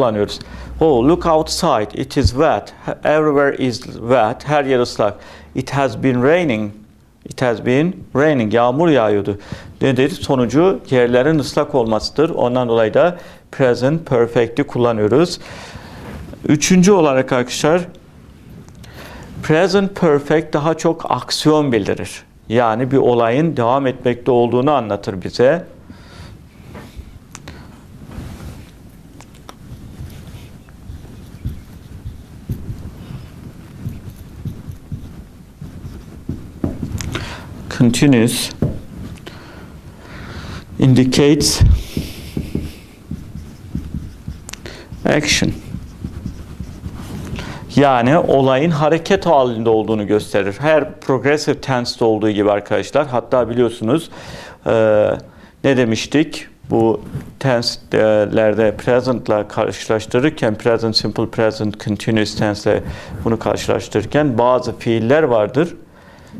kullanıyoruz. Oh, look outside. It is wet. Everywhere is wet. Her yer ıslak. It has been raining. It has been raining. Yağmur yağıyordu. Nedir? Sonucu yerlerin ıslak olmasıdır. Ondan dolayı da present perfect'i kullanıyoruz. Üçüncü olarak arkadaşlar present perfect daha çok aksiyon bildirir. Yani bir olayın devam etmekte olduğunu anlatır bize. Continuous indicates action. Yani olayın hareket halinde olduğunu gösterir. Her progressive tense'de olduğu gibi arkadaşlar. Hatta biliyorsunuz e, ne demiştik? Bu tense'lerde present'la karşılaştırırken present simple present continuous tense bunu karşılaştırırken bazı fiiller vardır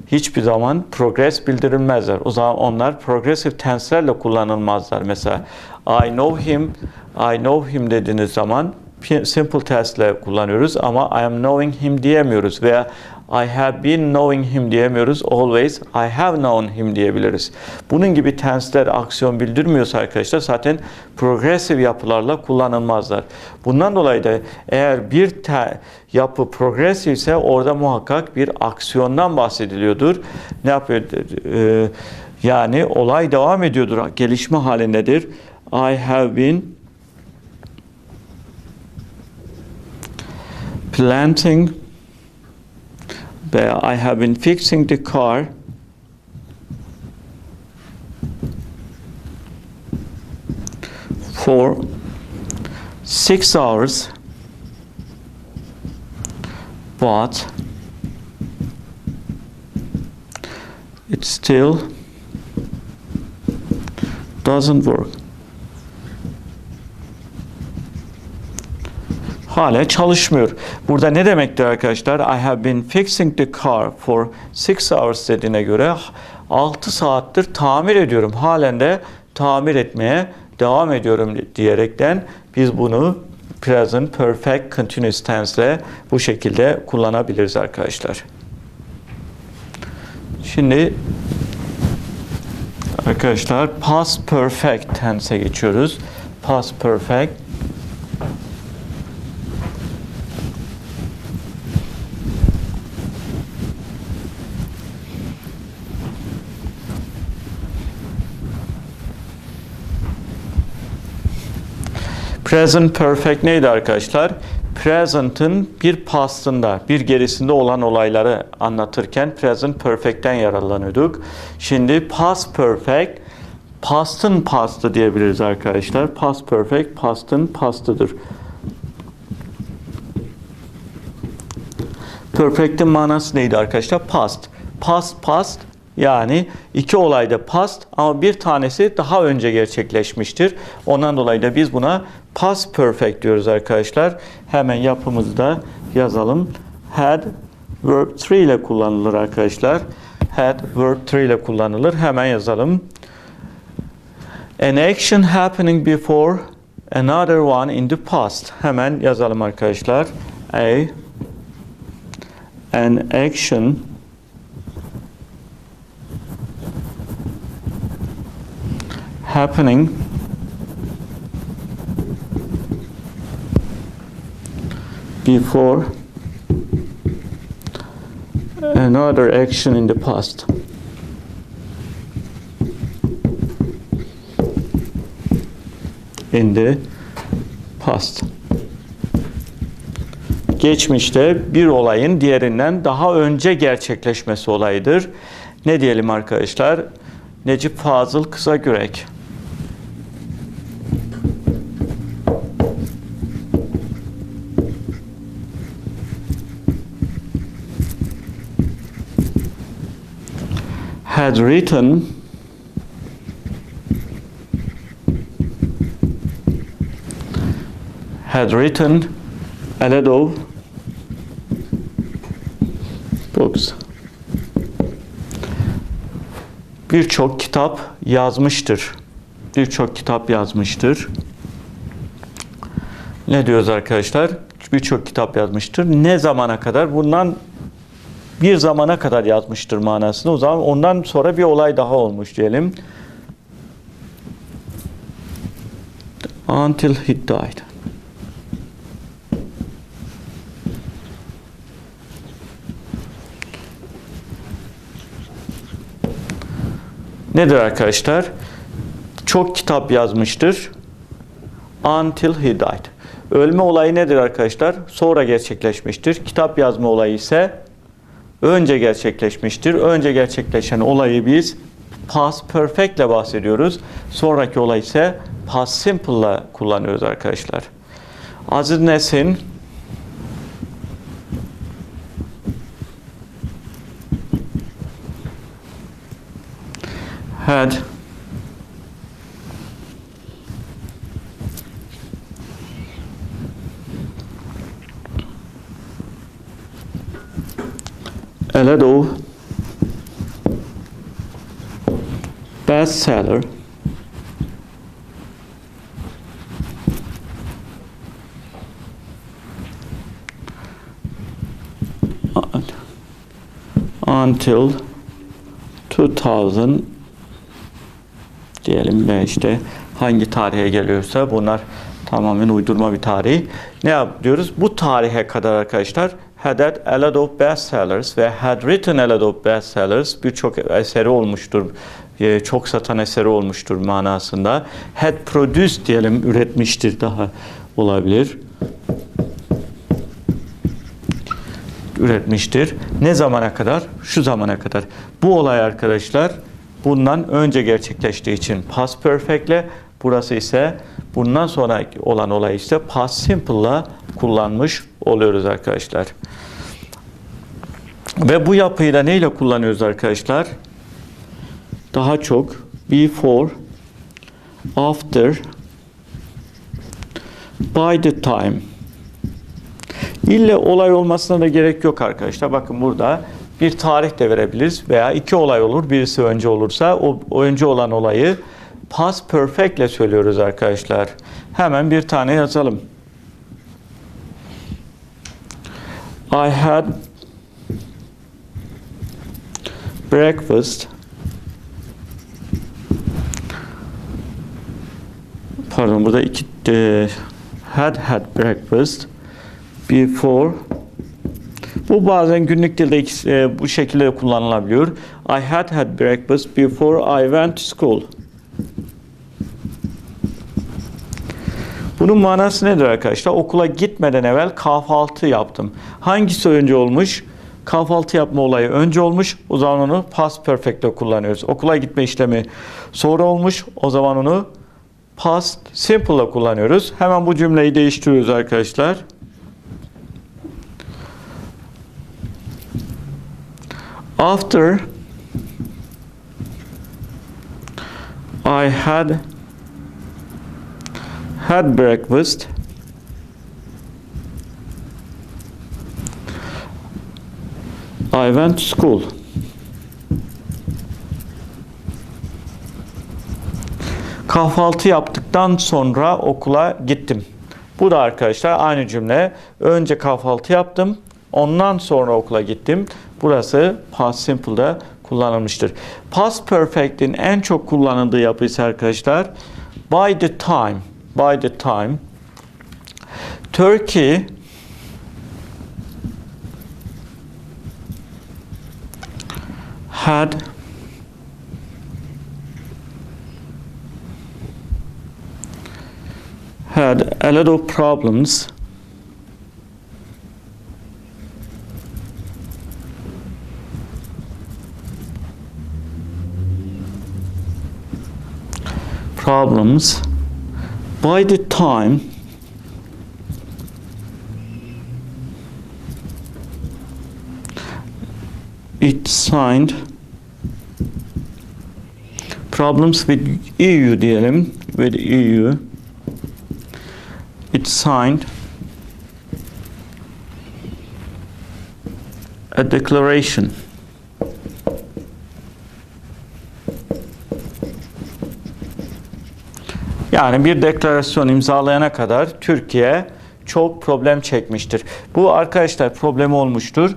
hiçbir zaman progress bildirilmezler. O zaman onlar progressive tense'lerle kullanılmazlar. Mesela I know him, I know him dediğiniz zaman simple tense'le kullanıyoruz ama I am knowing him diyemiyoruz veya I have been knowing him diyemiyoruz. Always I have known him diyebiliriz. Bunun gibi tense'ler aksiyon bildirmiyorsa arkadaşlar zaten progressive yapılarla kullanılmazlar. Bundan dolayı da eğer bir te yapı progressive ise orada muhakkak bir aksiyondan bahsediliyordur. Ne yapıyor? Ee, yani olay devam ediyordur, gelişme halindedir. I have been planting I have been fixing the car. For six hours. But it still doesn't work. Hala çalışmıyor. Burada ne demektir arkadaşlar? I have been fixing the car for 6 hours dediğine göre 6 saattir tamir ediyorum. Halen de tamir etmeye devam ediyorum diyerekten biz bunu present perfect continuous tense ile bu şekilde kullanabiliriz arkadaşlar. Şimdi arkadaşlar past perfect tense'e geçiyoruz. Past perfect Present perfect neydi arkadaşlar? Present'ın bir pastında, bir gerisinde olan olayları anlatırken present perfect'ten yararlanıyorduk. Şimdi past perfect, past'ın pastı diyebiliriz arkadaşlar. Past perfect, past'ın pastıdır. Perfect'in manası neydi arkadaşlar? Past. Past, past yani iki olayda past ama bir tanesi daha önce gerçekleşmiştir. Ondan dolayı da biz buna past perfect diyoruz arkadaşlar. Hemen yapımızda yazalım. Had verb 3 ile kullanılır arkadaşlar. Had verb 3 ile kullanılır. Hemen yazalım. An action happening before another one in the past. Hemen yazalım arkadaşlar. A an action happening before another action in the past. In the past. Geçmişte bir olayın diğerinden daha önce gerçekleşmesi olayıdır. Ne diyelim arkadaşlar? Necip Fazıl Kısagürek. Had written had written a lot of books. Birçok kitap yazmıştır. Birçok kitap yazmıştır. ne diyoruz arkadaşlar? Birçok kitap yazmıştır. Ne zamana kadar? Bundan bir zamana kadar yazmıştır manasını. O zaman ondan sonra bir olay daha olmuş diyelim. Until he died. Nedir arkadaşlar? Çok kitap yazmıştır. Until he died. Ölme olayı nedir arkadaşlar? Sonra gerçekleşmiştir. Kitap yazma olayı ise önce gerçekleşmiştir. Önce gerçekleşen olayı biz past perfect ile bahsediyoruz. Sonraki olay ise past simple kullanıyoruz arkadaşlar. Aziz Nesin had a little bestseller un- until 2000 diyelim ve işte hangi tarihe geliyorsa bunlar tamamen uydurma bir tarih. Ne yapıyoruz? Bu tarihe kadar arkadaşlar had had a lot of bestsellers ve had written a lot of bestsellers birçok eseri olmuştur. e, Çok satan eseri olmuştur manasında. Had produced diyelim üretmiştir daha olabilir. üretmiştir. Ne zamana kadar? Şu zamana kadar. Bu olay arkadaşlar bundan önce gerçekleştiği için past perfect ile burası ise bundan sonra olan olay ise past simple ile kullanmış oluyoruz arkadaşlar. Ve bu yapıyı da neyle kullanıyoruz arkadaşlar? Daha çok before, after, by the time İlle olay olmasına da gerek yok arkadaşlar. Bakın burada bir tarih de verebiliriz veya iki olay olur. Birisi önce olursa o, önce olan olayı past perfect ile söylüyoruz arkadaşlar. Hemen bir tane yazalım. I had breakfast pardon burada iki e, had had breakfast before bu bazen günlük dilde e, bu şekilde kullanılabiliyor. I had had breakfast before I went to school. Bunun manası nedir arkadaşlar? Okula gitmeden evvel kahvaltı yaptım. Hangisi önce olmuş? Kahvaltı yapma olayı önce olmuş. O zaman onu past perfect'te kullanıyoruz. Okula gitme işlemi sonra olmuş. O zaman onu past simple'la kullanıyoruz. Hemen bu cümleyi değiştiriyoruz arkadaşlar. After I had had breakfast, I went to school. Kahvaltı yaptıktan sonra okula gittim. Bu da arkadaşlar aynı cümle. Önce kahvaltı yaptım, ondan sonra okula gittim. Burası past simple'da kullanılmıştır. Past perfect'in en çok kullanıldığı yapı ise arkadaşlar by the time, by the time Turkey had had a of problems problems by the time it signed problems with EU diyelim with EU it signed a declaration Yani bir deklarasyon imzalayana kadar Türkiye çok problem çekmiştir. Bu arkadaşlar problemi olmuştur.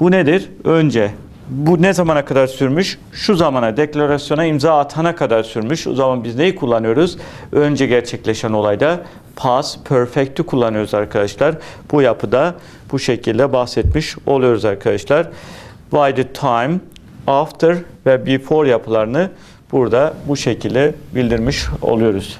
Bu nedir? Önce bu ne zamana kadar sürmüş? Şu zamana deklarasyona imza atana kadar sürmüş. O zaman biz neyi kullanıyoruz? Önce gerçekleşen olayda past perfect'i kullanıyoruz arkadaşlar. Bu yapıda bu şekilde bahsetmiş oluyoruz arkadaşlar. By the time, after ve before yapılarını burada bu şekilde bildirmiş oluyoruz.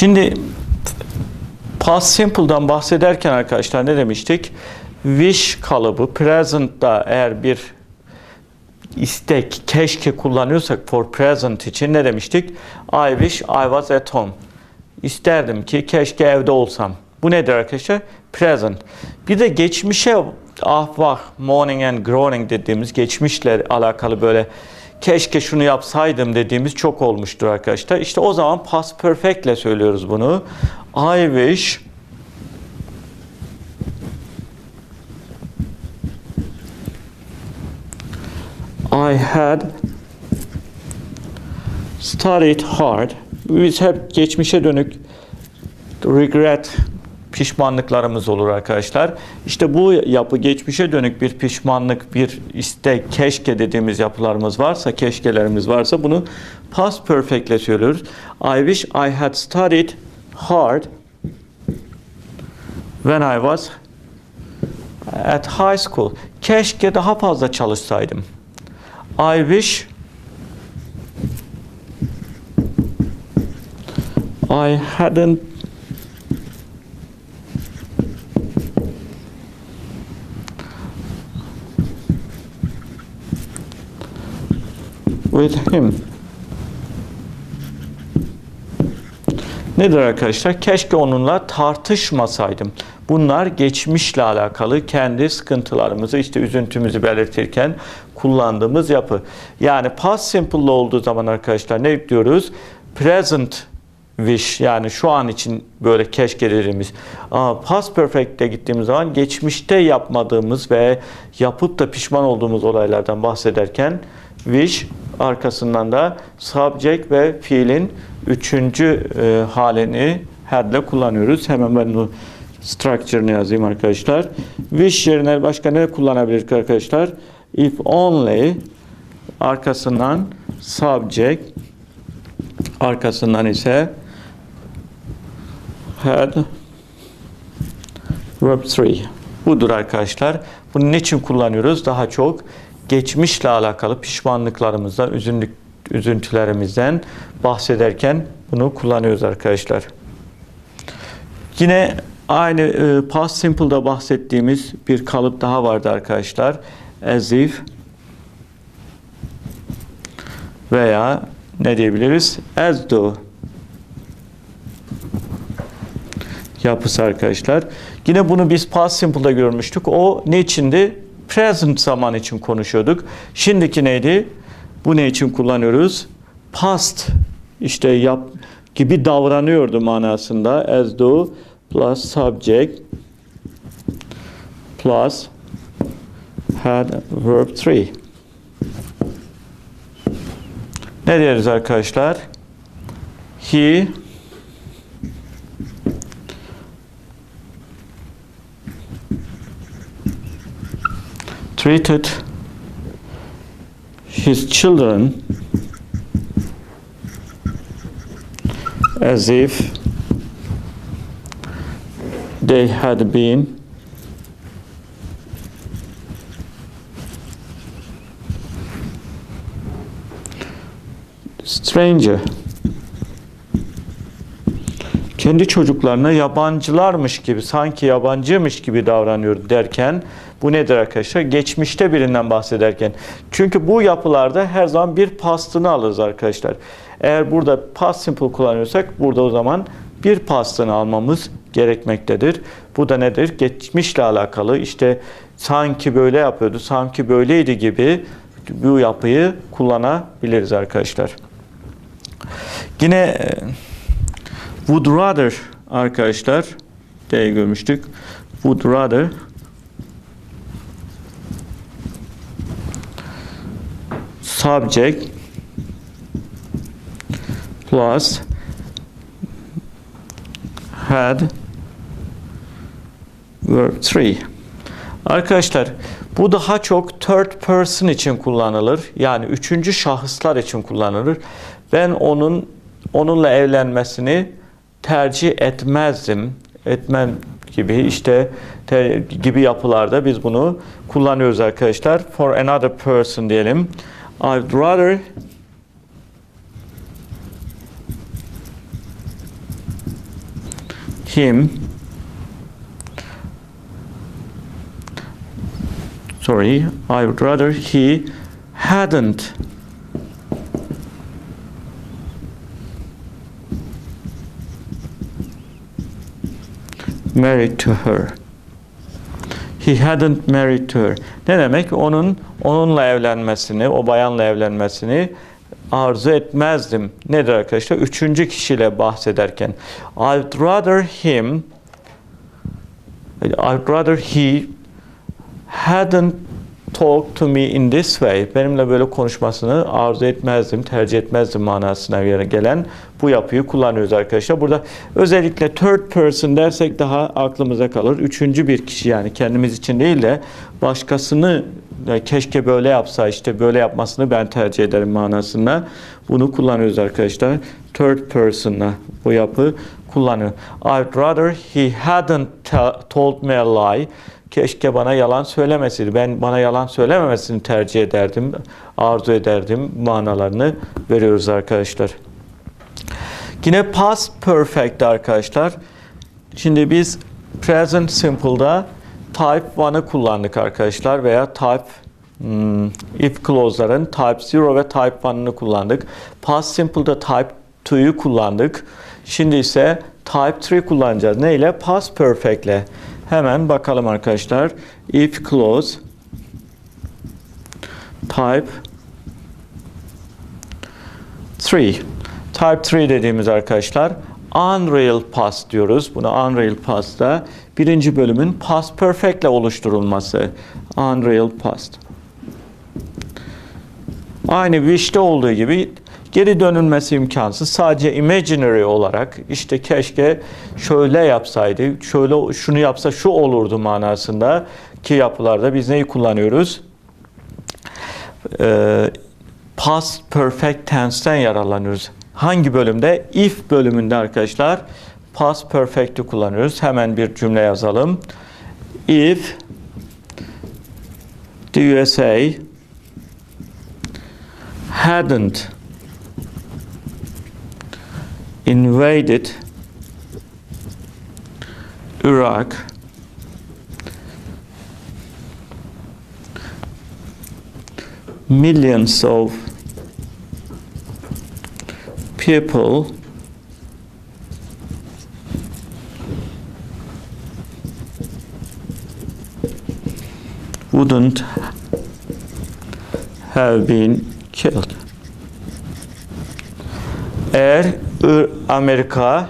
Şimdi past simple'dan bahsederken arkadaşlar ne demiştik? Wish kalıbı present'da eğer bir istek, keşke kullanıyorsak for present için ne demiştik? I wish I was at home. İsterdim ki keşke evde olsam. Bu nedir arkadaşlar? Present. Bir de geçmişe ah vah, morning and groaning dediğimiz geçmişle alakalı böyle keşke şunu yapsaydım dediğimiz çok olmuştur arkadaşlar. İşte o zaman past perfect ile söylüyoruz bunu. I wish I had studied hard. Biz hep geçmişe dönük regret pişmanlıklarımız olur arkadaşlar. İşte bu yapı geçmişe dönük bir pişmanlık, bir istek, keşke dediğimiz yapılarımız varsa, keşkelerimiz varsa bunu past perfect ile söylüyoruz. I wish I had studied hard when I was at high school. Keşke daha fazla çalışsaydım. I wish I hadn't with him. Nedir arkadaşlar? Keşke onunla tartışmasaydım. Bunlar geçmişle alakalı kendi sıkıntılarımızı, işte üzüntümüzü belirtirken kullandığımız yapı. Yani past simple olduğu zaman arkadaşlar ne diyoruz? Present wish yani şu an için böyle keşke dediğimiz. Ama past perfect'te gittiğimiz zaman geçmişte yapmadığımız ve yapıp da pişman olduğumuz olaylardan bahsederken wish arkasından da subject ve fiilin üçüncü e, halini had'le kullanıyoruz. Hemen ben bu structure'ını yazayım arkadaşlar. Wish yerine başka ne kullanabiliriz arkadaşlar? If only arkasından subject arkasından ise had verb 3. Budur arkadaşlar. Bunu niçin kullanıyoruz? Daha çok geçmişle alakalı pişmanlıklarımızdan, üzünlük, üzüntülerimizden bahsederken bunu kullanıyoruz arkadaşlar. Yine aynı e, past simple'da bahsettiğimiz bir kalıp daha vardı arkadaşlar. As if veya ne diyebiliriz? As though yapısı arkadaşlar. Yine bunu biz past simple'da görmüştük. O ne içindi? Present zaman için konuşuyorduk. Şimdiki neydi? Bu ne için kullanıyoruz? Past işte yap gibi davranıyordu manasında. As though plus subject plus had verb 3. Ne deriz arkadaşlar? He treated his children as if they had been stranger. Kendi çocuklarına yabancılarmış gibi, sanki yabancıymış gibi davranıyor derken bu nedir arkadaşlar? Geçmişte birinden bahsederken. Çünkü bu yapılarda her zaman bir pastını alırız arkadaşlar. Eğer burada past simple kullanıyorsak burada o zaman bir pastını almamız gerekmektedir. Bu da nedir? Geçmişle alakalı işte sanki böyle yapıyordu, sanki böyleydi gibi bu yapıyı kullanabiliriz arkadaşlar. Yine e, would rather arkadaşlar diye görmüştük. Would rather subject plus had verb 3. Arkadaşlar bu daha çok third person için kullanılır. Yani üçüncü şahıslar için kullanılır. Ben onun onunla evlenmesini tercih etmezdim. Etmem gibi işte te, gibi yapılarda biz bunu kullanıyoruz arkadaşlar. For another person diyelim. I'd rather him sorry I would rather he hadn't married to her. He hadn't married her. Ne demek? Onun onunla evlenmesini, o bayanla evlenmesini arzu etmezdim. Nedir arkadaşlar? Üçüncü kişiyle bahsederken. I'd rather him I'd rather he hadn't talked to me in this way. Benimle böyle konuşmasını arzu etmezdim, tercih etmezdim manasına gelen bu yapıyı kullanıyoruz arkadaşlar. Burada özellikle third person dersek daha aklımıza kalır. Üçüncü bir kişi yani kendimiz için değil de başkasını keşke böyle yapsa işte böyle yapmasını ben tercih ederim manasında bunu kullanıyoruz arkadaşlar. Third person'la bu yapı kullanıyor. I'd rather he hadn't told me a lie. Keşke bana yalan söylemeseydi. Ben bana yalan söylememesini tercih ederdim, arzu ederdim manalarını veriyoruz arkadaşlar. Yine past perfect arkadaşlar. Şimdi biz present simple'da type 1'ı kullandık arkadaşlar veya type hmm, if clause'ların type 0 ve type 1'ını kullandık. Past simple'da type 2'yu kullandık. Şimdi ise type 3 kullanacağız. Ne ile? Past perfect ile. Hemen bakalım arkadaşlar. If clause type 3 Type 3 dediğimiz arkadaşlar Unreal Past diyoruz. Buna Unreal Past'ta birinci bölümün Past Perfect ile oluşturulması. Unreal Past. Aynı Wish'te olduğu gibi geri dönülmesi imkansız. Sadece imaginary olarak işte keşke şöyle yapsaydı, şöyle şunu yapsa şu olurdu manasında ki yapılarda biz neyi kullanıyoruz? Ee, past perfect tense'ten yararlanıyoruz. Hangi bölümde? If bölümünde arkadaşlar past perfect'i kullanıyoruz. Hemen bir cümle yazalım. If the USA hadn't invaded Iraq millions of people wouldn't have been killed. Eğer Amerika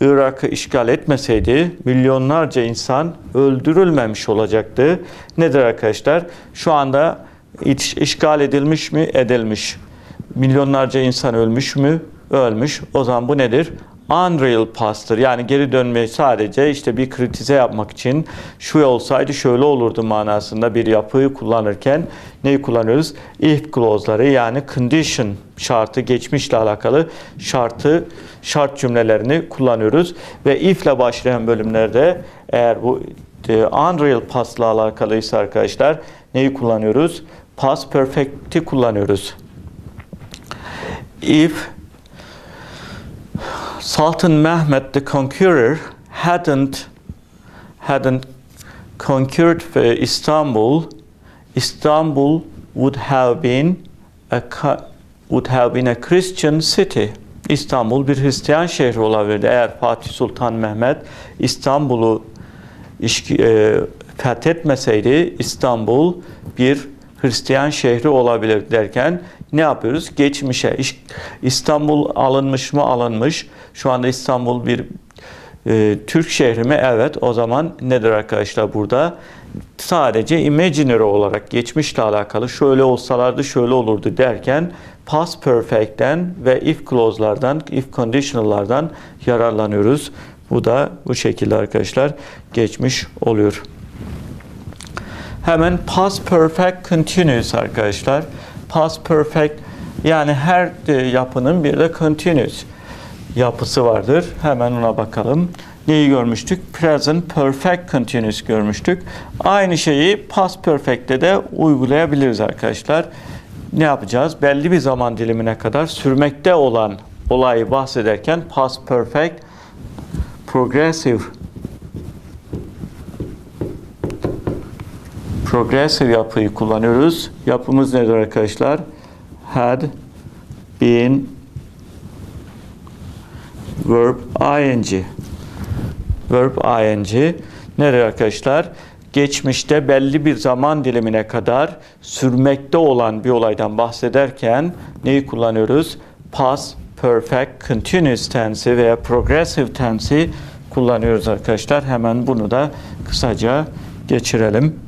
Irak'ı işgal etmeseydi milyonlarca insan öldürülmemiş olacaktı. Nedir arkadaşlar? Şu anda işgal edilmiş mi? Edilmiş. Milyonlarca insan ölmüş mü? Ölmüş. O zaman bu nedir? Unreal past'tır. Yani geri dönmeyi sadece işte bir kritize yapmak için şu olsaydı şöyle olurdu manasında bir yapıyı kullanırken neyi kullanıyoruz? If clause'ları yani condition şartı geçmişle alakalı şartı şart cümlelerini kullanıyoruz ve if ile başlayan bölümlerde eğer bu e, Unreal past'la alakalıysa arkadaşlar neyi kullanıyoruz? Past perfect'i kullanıyoruz. If Sultan Mehmet the Conqueror hadn't hadn't conquered Istanbul, Istanbul would have been a would have been a Christian city. İstanbul bir Hristiyan şehri olabilirdi. Eğer Fatih Sultan Mehmet İstanbul'u e, fethetmeseydi İstanbul bir Hristiyan şehri olabilir derken ne yapıyoruz? Geçmişe. İstanbul alınmış mı? Alınmış. Şu anda İstanbul bir e, Türk şehri mi? Evet. O zaman nedir arkadaşlar burada? sadece imaginary olarak geçmişle alakalı şöyle olsalardı şöyle olurdu derken past perfect'ten ve if clause'lardan, if conditional'lardan yararlanıyoruz. Bu da bu şekilde arkadaşlar geçmiş oluyor. Hemen past perfect continuous arkadaşlar. Past perfect yani her e, yapının bir de continuous yapısı vardır. Hemen ona bakalım. Neyi görmüştük? Present perfect continuous görmüştük. Aynı şeyi past perfect'te de uygulayabiliriz arkadaşlar. Ne yapacağız? Belli bir zaman dilimine kadar sürmekte olan olayı bahsederken past perfect progressive progressive yapıyı kullanıyoruz. Yapımız nedir arkadaşlar? Had been verb ing. Verb ing. Nereye arkadaşlar? Geçmişte belli bir zaman dilimine kadar sürmekte olan bir olaydan bahsederken neyi kullanıyoruz? Past perfect continuous tense'i veya progressive tense'i kullanıyoruz arkadaşlar. Hemen bunu da kısaca geçirelim.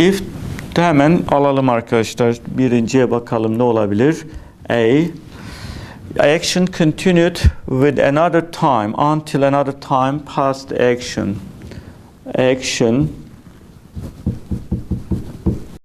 If hemen alalım arkadaşlar. Birinciye bakalım ne olabilir? A. Action continued with another time until another time past action. Action